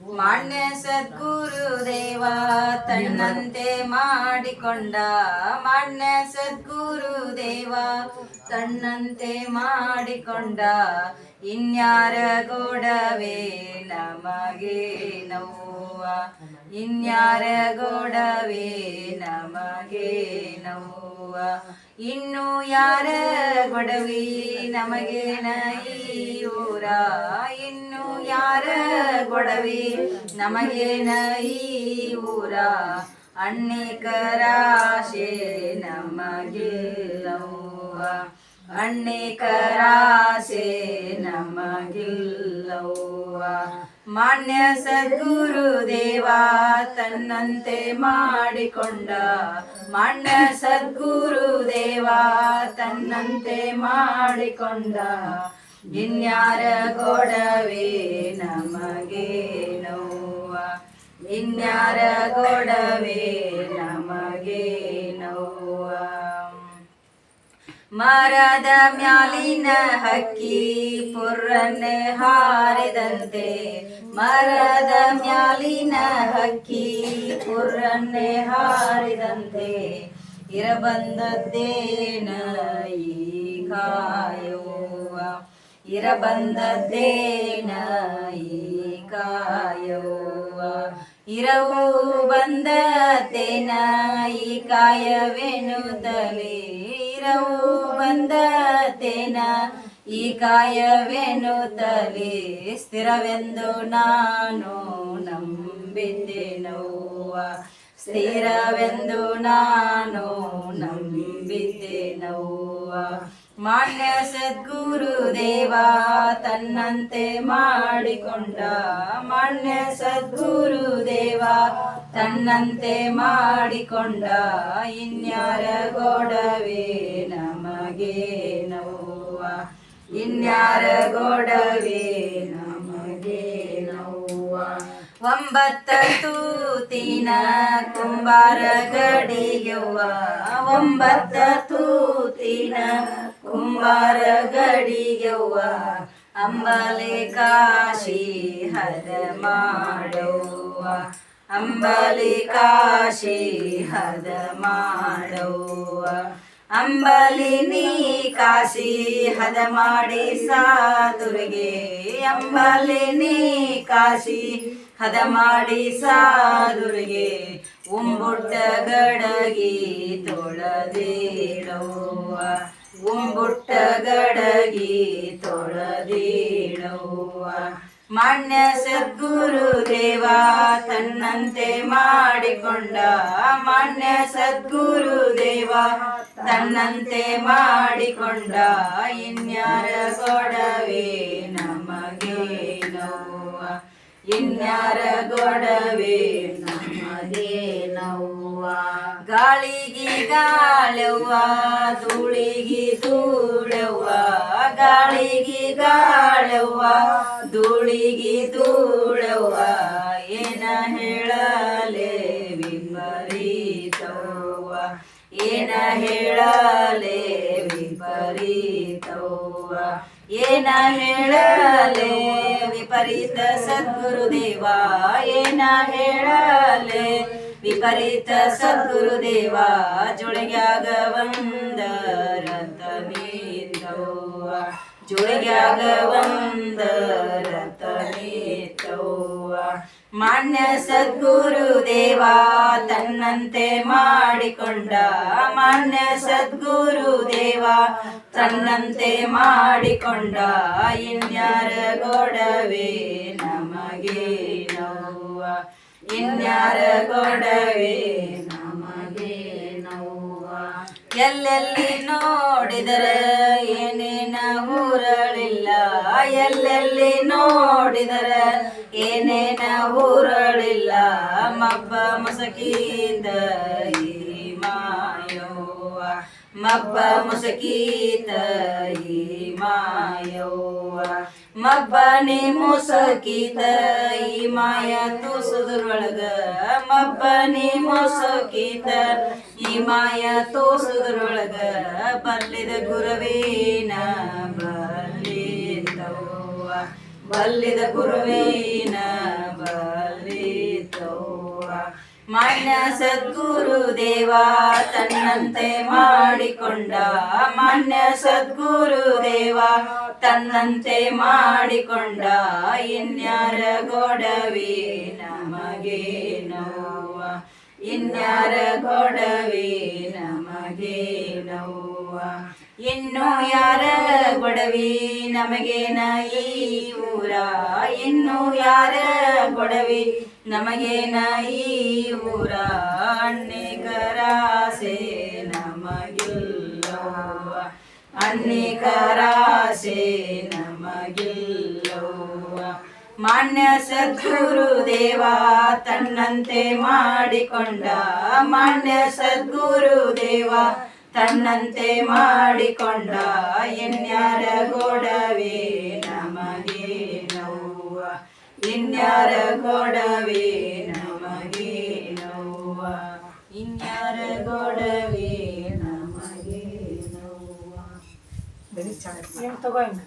ಮಾನ್ಯ ಸದ್ಗುರುದೇವ, ತನ್ನಂತೆ ಮಾಡಿಕೊಂಡ ಮಾನ್ಯ ಸದ್ಗುರುದೇವ, ತನ್ನಂತೆ ಮಾಡಿಕೊಂಡ ಇನ್ಯಾರ ಗೋಡವೇ ನಮಗೆ ನೋವ? ಇನ್ಯಾರ ಗೋಡವೇ ನಮಗೆ ನೋವ? ಇನ್ನು ಯಾರ ಗೊಡವಿ ನಮಗೆ ಊರ ಇನ್ನು ಯಾರ ಗೊಡವಿ ನಮಗೇನ ಈ ಊರ ಅಣ್ಣಿಕರಾಶೆ ನಮಗಿಲ್ಲವ್ವ ಅಣ್ಣಿಕರಾಶೆ ನಮಗಿಲ್ಲವ್ವ ಮಾನ್ಯ ಸದ್ಗುರುದೇವ ತನ್ನಂತೆ ಮಾಡಿಕೊಂಡ. ಮಾನ್ಯ ಸದ್ಗುರುದೇವ ತನ್ನಂತೆ ಮಾಡಿಕೊಂಡ. ಇನ್ಯಾರ ಗೊಡವೆ ನಮಗೆ ನೋವ ಇನ್ಯಾರ ಗೊಡವೆ ನಮಗೆ ನೋವ ಮರದ ಮ್ಯಾಲಿನ ಹಕ್ಕಿ ಪುರ್ರನ್ನೆ ಹಾರಿದಂತೆ, ಮರದ ಮ್ಯಾಲಿನ ಹಕ್ಕಿ ಪುರ್ರನ್ನೆ ಹಾರಿದಂತೆ, ಇರಬಂದದ್ದೇನ ಈ ಕಾಯುವ ಇರಬಂದದ್ದೇನ ಈ ಕಾಯುವ ಇರವು ಬಂದತೇನ ಈ ಕಾಯವೆನುತ್ತಲೇ ಇರವು ಬಂದತೇನ ಈ ಕಾಯವೆನುತ್ತಲೇ ಸ್ಥಿರವೆಂದು ನಾನು ನಂಬಿದ್ದೆನವ್ವ? ಸ್ಥಿರವೆಂದು ನಾನು ನಂಬಿದ್ದೆನವ್ವ? ಮಾನ್ಯ ಸದ್ಗುರುದೇವ ತನ್ನಂತೆ ಮಾಡಿಕೊಂಡ ಮಾನ್ಯ ಸದ್ಗುರುದೇವ ತನ್ನಂತೆ ಮಾಡಿಕೊಂಡ ಇನ್ಯಾರ ಗೋಡವೇ ನಮಗೆ ನೋವ. ಇನ್ಯಾರ ಗೋಡವೇ ನಮಗೆ ನೋವ. ಒಂಬತ್ತ ತೂತಿನ ಕುಂಬಾರ ಗಡಿಯುವ ಒಂಬತ್ತ ತೂತಿನ ಕುಂಬಾರ ಗಡಿಯವ್ವ ಅಂಬಲೆ ಕಾಶಿ ಹದ ಮಾಡವ್ವ. ಅಂಬಲಿ ಕಾಶಿ ಹದ ಮಾಡವ್ವ. ಅಂಬಲಿ ನೀ ಕಾಶಿ ಹದ ಮಾಡಿ ಸಾಧುರಿಗೆ ಅಂಬಲಿ ನೀ ಕಾಶಿ ಹದ ಮಾಡಿ ಸಾದುರಿಗೆ ಉಂಬುಟ್ಟ ಗಡಗಿ ತೊಳೆದೇಳವ್ವ. ಉಂಬುಟ್ಟ ಗಡಗಿ ತೊಳೆದೇಳವ್ವ ಮಾನ್ಯ ಸದ್ಗುರುದೇವ ತನ್ನಂತೆ ಮಾಡಿಕೊಂಡ ಮಾನ್ಯ ಸದ್ಗುರುದೇವ ತನ್ನಂತೆ ಮಾಡಿಕೊಂಡ ಇನ್ಯಾರ ಗೊಡವೆ ನಮಗೆ ನೋವ. ಇನ್ಯಾರ ಗೊಡವೆ ನಮಗೆ ನೋವ. ಗಾಳಿಗೆ ಗಾಳವ್ವ ಧೂಳಿಗೆ ಧೂಳವ್ವ, ಗಾಳಿಗಿ ಗಾಳವ್ವ, ಧೂಳಿಗೆ ಧೂಳವ್ವ, ಏನ ಹೇಳಲೆ ವಿಪರೀತವ್ವ, ಏನ ಹೇಳಲೆ ವಿಪರೀತವ್ವ, ಏನ ಹೇಳಲೆ ವಿಪರೀತ ಸದ್ಗುರುದೇವ, ಏನ ಹೇಳಲೆ ವಿಪರೀತ ಸದ್ಗುರುದೇವ ಜೊಳಗ್ಯಾಗ ಒಂದ ರತನೇತವ್ವ ಜೊಳಗ್ಯಾಗ ಒಂದ ರತನೇತವ್ವ ಮಾನ್ಯ ಸದ್ಗುರುದೇವ, ತನ್ನಂತೆ ಮಾಡಿಕೊಂಡ ಮಾನ್ಯ ಸದ್ಗುರುದೇವ, ತನ್ನಂತೆ ಮಾಡಿಕೊಂಡ ಇನ್ಯಾರ ಗೊಡವೆ ನಮಗೆ ನೋವ ಇನ್ಯಾರ ಕೊಡವೇ ನಮಗೆ ನೋವ? ಎಲ್ಲೆಲ್ಲಿ ನೋಡಿದರೆ ಏನೇನ ಊರಳಿಲ್ಲ? ಎಲ್ಲೆಲ್ಲಿ ನೋಡಿದರೆ ಏನೇನ ಊರಳಿಲ್ಲ? ಮಬ್ಬ ಮುಸಕೀಂದ ಈ ಮಾಯೋವ? ಮಬ್ಬ ಮುಸಕೀತ ಈ ಮಾಯವ್ವ ಮಬ್ಬನಿ ಮುಸಕೀತ ಈ ಮಾಯ ತೂಸುದ್ರೊಳಗ ಮಬ್ಬನಿ ಮುಸಕೀತ ಈ ಮಾಯ ತೋಸದ್ರೊಳಗ ಬಲ್ಲಿದ ಗುರುವೇನ ಬಲ್ಲಿದವ್ವ ಬಲ್ಲಿದ ಗುರುವೇನ ಬಲ್ಲಿತವ್ವ. ಮಾನ್ಯ ಸದ್ಗುರು ದೇವ ತನ್ನಂತೆ ಮಾಡಿಕೊಂಡ ಮಾನ್ಯ ಸದ್ಗುರು ದೇವ ತನ್ನಂತೆ ಮಾಡಿಕೊಂಡ ಇನ್ಯಾರ ಗೊಡವಿ ನಮಗೆ ನೋವ ಇನ್ಯಾರ ಗೊಡವಿ ನಮಗೆ ನೋವ ಇನ್ನು ಯಾರ ಗೊಡವಿ ನಮಗೇನ ಈ ಊರ? ಇನ್ನು ಯಾರ ಗೊಡವಿ ನಮಗೇನ ಈ ಊರ? ಅಣ್ಣೇಕರಾಸೆ ನಮಗಿಲ್ಲವ ಅನೇಕರಾಸೆ ನಮಗಿಲ್ಲೋವ ಮಾನ್ಯ ಸದ್ಗುರು ದೇವ, ತನ್ನಂತೆ ಮಾಡಿಕೊಂಡ ಮಾನ್ಯ ಸದ್ಗುರು ದೇವ, ತನ್ನಂತೆ ಮಾಡಿಕೊಂಡ ಇನ್ಯಾರ ಗೋಡವೇ ನಮಗೆ ನೋವ ಇನ್ಯಾರ ಗೊಡವೆ ಗೊಡವೆ ನಮಗೆ ನೋವ ಏನ್ ತಗೋ ಹಿಂಗ